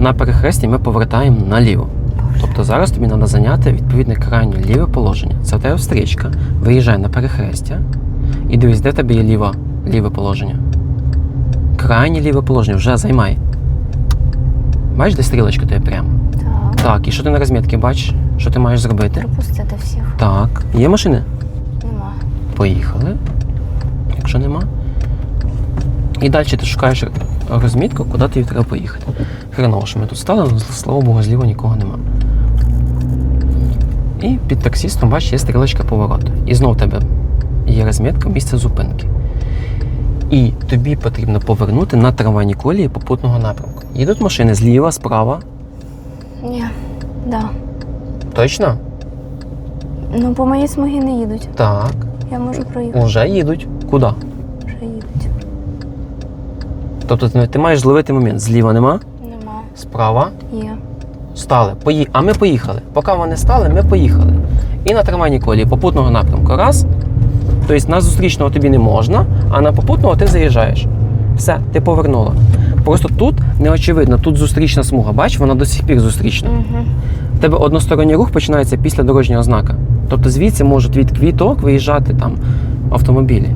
на перехресті ми повертаємо наліво. Тобто зараз тобі треба зайняти відповідне крайнє ліве положення. Це в тебе стрічка, виїжджай на перехрестя і дивись, де в тебе є ліва, ліве положення. Крайнє ліве положення вже займай. Бачиш, де стрілочка тобі прямо? Так. Так, і що ти на розмітці бачиш? Що ти маєш зробити? Пропустити всіх. Так. Є машини? Нема. Поїхали. Якщо нема. І далі ти шукаєш розмітку, куди тобі треба поїхати. Хреново, що ми тут стали, але слава Богу, зліва нікого нема. І під таксістом, бачиш, є стрілочка повороту. І знов в тебе є розмітка місце зупинки. І тобі потрібно повернути на трамвайні колії попутного напрямку. Їдуть машини зліва, справа. Ні. Да. Точно? Ну, по моїй смугі не їдуть. Так. Я можу проїхати. Уже їдуть. Куди? Вже їдуть. Тобто ти, маєш зловити момент. Зліва Нема. Справа Є. стали. Пої... А ми поїхали. Поки вони стали, ми поїхали. І на трамвайній колії попутного напрямку. Раз. Тобто на зустрічного тобі не можна, а на попутного ти заїжджаєш. Все, ти повернула. Просто тут не очевидно, тут зустрічна смуга. Бач, вона до сих пір зустрічна. Угу. У тебе односторонній рух починається після дорожнього знака. Тобто звідси можуть від квіток виїжджати там автомобілі.